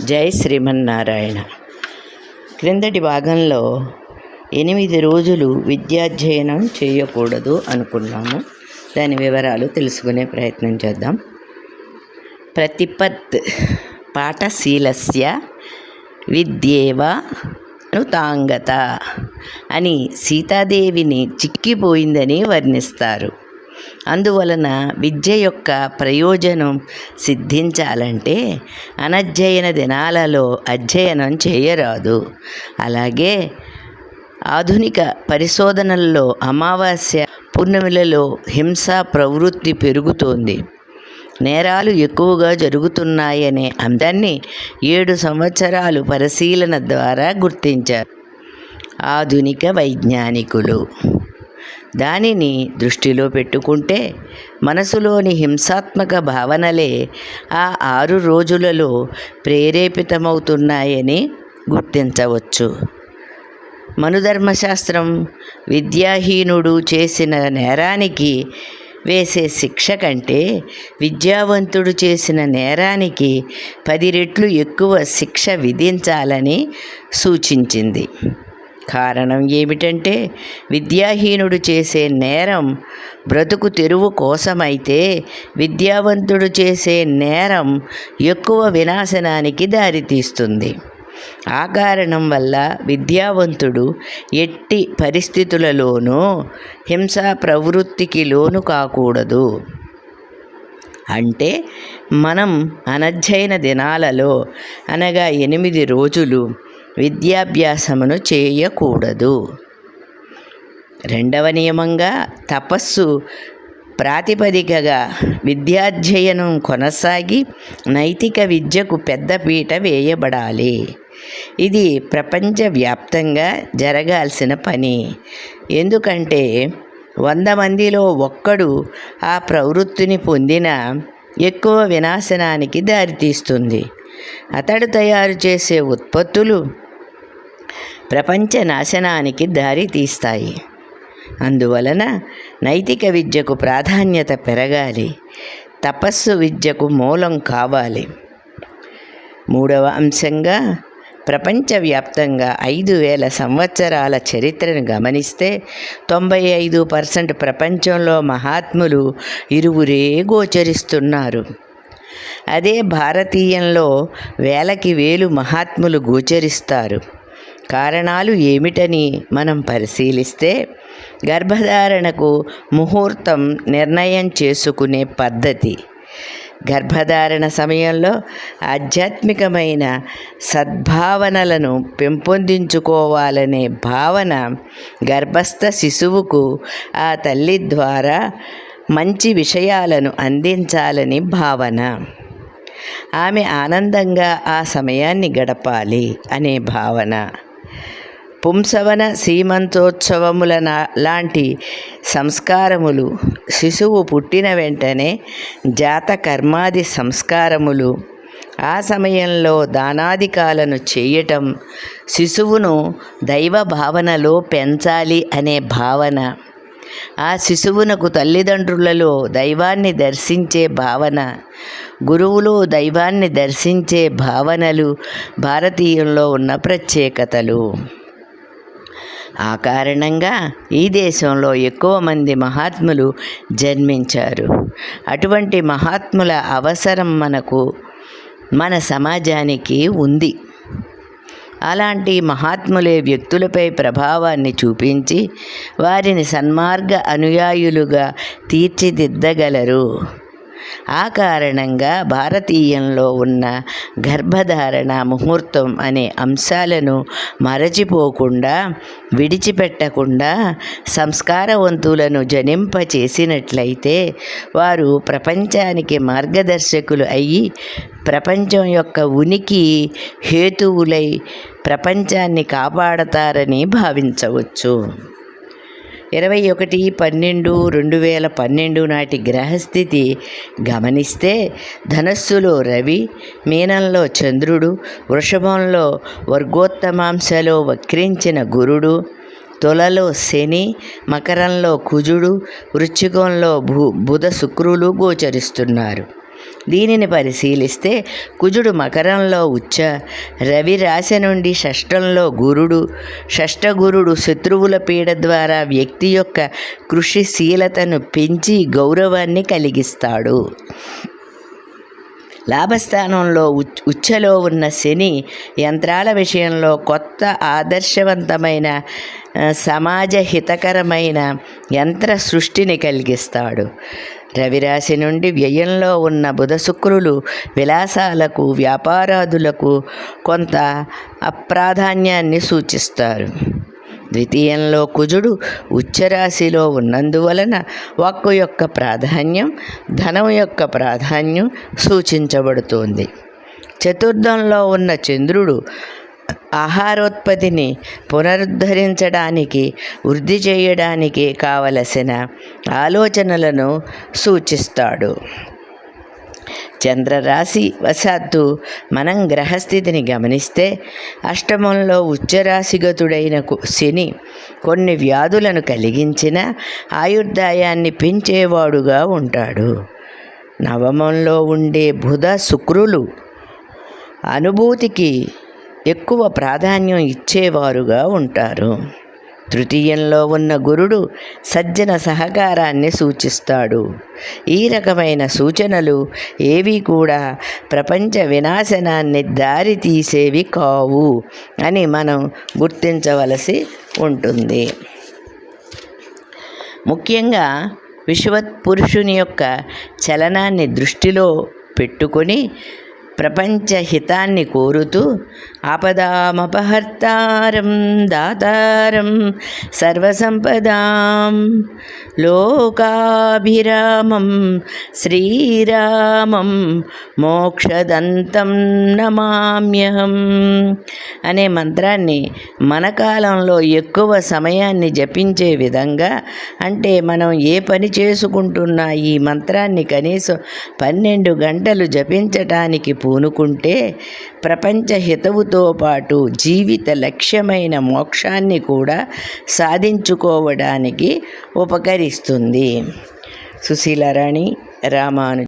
జై శ్రీమన్నారాయణ. క్రిందటి భాగంలో ఎనిమిది రోజులు విద్యాధ్యయనం చేయకూడదు అనుకున్నాము. దాని వివరాలు తెలుసుకునే ప్రయత్నం చేద్దాం. ప్రతిపత్ పాఠశీలస్య విద్యేవ అనుతాంగత అని సీతాదేవిని చిక్కిపోయిందని వర్ణిస్తారు. అందువలన విద్య యొక్క ప్రయోజనం సిద్ధించాలంటే అనధ్యయన దినాలలో అధ్యయనం చేయరాదు. అలాగే ఆధునిక పరిశోధనల్లో అమావాస్య పూర్ణమిలలో హింస ప్రవృత్తి పెరుగుతోంది. నేరాలు ఎక్కువగా జరుగుతున్నాయనే అందాన్ని ఏడు సంవత్సరాలు పరిశీలన ద్వారా గుర్తించారు. ఆధునిక వైజ్ఞానికులు దానిని దృష్టిలో పెట్టుకుంటే మనసులోని హింసాత్మక భావనలే ఆ ఆరు రోజులలో ప్రేరేపితమవుతున్నాయని గుర్తించవచ్చు. మనుధర్మశాస్త్రం విద్యాహీనుడు చేసిన నేరానికి వేసే శిక్ష కంటే విద్యావంతుడు చేసిన నేరానికి పది రెట్లు ఎక్కువ శిక్ష విధించాలని సూచించింది. కారణం ఏమిటంటే విద్యాహీనుడు చేసే నేరం బ్రతుకు తెరువు కోసమైతే విద్యావంతుడు చేసే నేరం ఎక్కువ వినాశనానికి దారితీస్తుంది. ఆ కారణం వల్ల విద్యావంతుడు ఎట్టి పరిస్థితులలోనూ హింసా ప్రవృత్తికి లోను కాకూడదు. అంటే మనం అనధ్యయన దినాలలో అనగా ఎనిమిది రోజులు విద్యాభ్యాసమును చేయకూడదు. రెండవ నియమంగా తపస్సు ప్రాతిపదికగా విద్యాధ్యయనం కొనసాగి నైతిక విద్యకు పెద్దపీట వేయబడాలి. ఇది ప్రపంచవ్యాప్తంగా జరగాల్సిన పని. ఎందుకంటే వంద మందిలో ఒక్కడు ఆ ప్రవృత్తిని పొందిన ఎక్కువ వినాశనానికి దారితీస్తుంది. అతడు తయారు చేసే ఉత్పత్తులు ప్రపంచ నాశనానికి దారి తీస్తాయి. అందువలన నైతిక విద్యకు ప్రాధాన్యత పెరగాలి. తపస్సు విద్యకు మూలం కావాలి. మూడవ అంశంగా ప్రపంచవ్యాప్తంగా ఐదు వేల సంవత్సరాల చరిత్రను గమనిస్తే తొంభై ఐదు పర్సెంట్ ప్రపంచంలో మహాత్ములు ఇరువురే గోచరిస్తున్నారు. అదే భారతీయంలో వేలకి వేలు మహాత్ములు గోచరిస్తారు. కారణాలు ఏమిటని మనం పరిశీలిస్తే గర్భధారణకు ముహూర్తం నిర్ణయం చేసుకునే పద్ధతి. గర్భధారణ సమయంలో ఆధ్యాత్మికమైన సద్భావనలను పెంపొందించుకోవాలనే భావన గర్భస్థ శిశువుకు ఆ తల్లి ద్వారా మంచి విషయాలను అందించాలని భావన. ఆమె ఆనందంగా ఆ సమయాన్ని గడపాలి అనే భావన. పుంసవన సీమంతోత్సవముల లాంటి సంస్కారములు శిశువు పుట్టిన వెంటనే జాత కర్మాది సంస్కారములు ఆ సమయంలో దానాదికాలను చేయటం శిశువును దైవ భావనలో పెంచాలి అనే భావన. ఆ శిశువునకు తల్లిదండ్రులలో దైవాన్ని దర్శించే భావన గురువులు దైవాన్ని దర్శించే భావనలు భారతీయంలో ఉన్న ప్రత్యేకతలు. ఆ కారణంగా ఈ దేశంలో ఎక్కువ మంది మహాత్ములు జన్మించారు. అటువంటి మహాత్ముల అవసరం మనకు మన సమాజానికి ఉంది. అలాంటి మహాత్ములే వ్యక్తులపై ప్రభావాన్ని చూపించి వారిని సన్మార్గ అనుయాయులుగా తీర్చిదిద్దగలరు. ఆ కారణంగా భారతీయంలో ఉన్న గర్భధారణ ముహూర్తం అనే అంశాలను మరచిపోకుండా విడిచిపెట్టకుండా సంస్కారవంతులను జనింపచేసినట్లయితే వారు ప్రపంచానికి మార్గదర్శకులు అయ్యి ప్రపంచం యొక్క ఉనికి హేతువులై ప్రపంచాన్ని కాపాడతారని భావించవచ్చు. ఇరవై ఒకటి పన్నెండు రెండు వేల పన్నెండు నాటి గ్రహస్థితి గమనిస్తే ధనస్సులో రవి మీనంలో చంద్రుడు వృషభంలో వర్గోత్తమాంశలో వక్రించిన గురుడు తులలో శని మకరంలో కుజుడు వృశ్చికంలో భూ బుధ శుక్రులు గోచరిస్తున్నారు. దీనిని పరిశీలిస్తే కుజుడు మకరంలో ఉచ్చ రవి రాశి నుండి షష్టంలో గురుడు షష్టగురుడు శత్రువుల పీడ ద్వారా వ్యక్తి యొక్క కృషిశీలతను పెంచి గౌరవాన్ని కలిగిస్తాడు. లాభస్థానంలో ఉచ్ ఉచ్చలో ఉన్న శని యంత్రాల విషయంలో కొత్త ఆదర్శవంతమైన సమాజ హితకరమైన యంత్ర సృష్టిని కలిగిస్తాడు. రవిరాశి నుండి వ్యయంలో ఉన్న బుధ శుక్రులు విలాసాలకు వ్యాపారాదులకు కొంత అప్రాధాన్యాన్ని సూచిస్తారు. ద్వితీయంలో కుజుడు ఉచ్చరాశిలో ఉన్నందువలన వాక్కు యొక్క ప్రాధాన్యం ధనం యొక్క ప్రాధాన్యం సూచించబడుతోంది. చతుర్థంలో ఉన్న చంద్రుడు ఆహారోత్పత్తిని పునరుద్ధరించడానికి వృద్ధి చేయడానికి కావలసిన ఆలోచనలను సూచిస్తాడు. చంద్రరాశి వశాత్తు మనం గ్రహస్థితిని గమనిస్తే అష్టమంలో ఉచ్చరాశిగతుడైన కు- శని కొన్ని వ్యాధులను కలిగించిన ఆయుర్దాయాన్ని పెంచేవాడుగా ఉంటాడు. నవమంలో ఉండే బుధ శుక్రులు అనుభూతికి ఎక్కువ ప్రాధాన్యం ఇచ్చేవారుగా ఉంటారు. తృతీయంలో ఉన్న గురుడు సజ్జన సహకారాన్ని సూచిస్తాడు. ఈ రకమైన సూచనలు ఏవి కూడా ప్రపంచ వినాశనాన్ని దారి తీసేవి కావు అని మనం గుర్తించవలసి ఉంటుంది. ముఖ్యంగా విశ్వత్ పురుషుని యొక్క చలనాన్ని దృష్టిలో పెట్టుకొని ప్రపంచ హితాన్ని కోరుతూ ఆపదామపహర్తారం దాతారం సర్వసంపదాం లోకాభిరామం శ్రీరామం మోక్షదంతం నమామ్యహం అనే మంత్రాన్ని మన కాలంలో ఎక్కువ సమయాన్ని జపించే విధంగా అంటే మనం ఏ పని చేసుకుంటున్నా ఈ మంత్రాన్ని కనీసం పన్నెండు గంటలు జపించటానికి పూనుకుంటే ప్రపంచ హితవుతో పాటు జీవిత లక్ష్యమైన మోక్షాన్ని కూడా సాధించుకోవడానికి ఉపకరిస్తుంది. సుశీలారాణి రామాను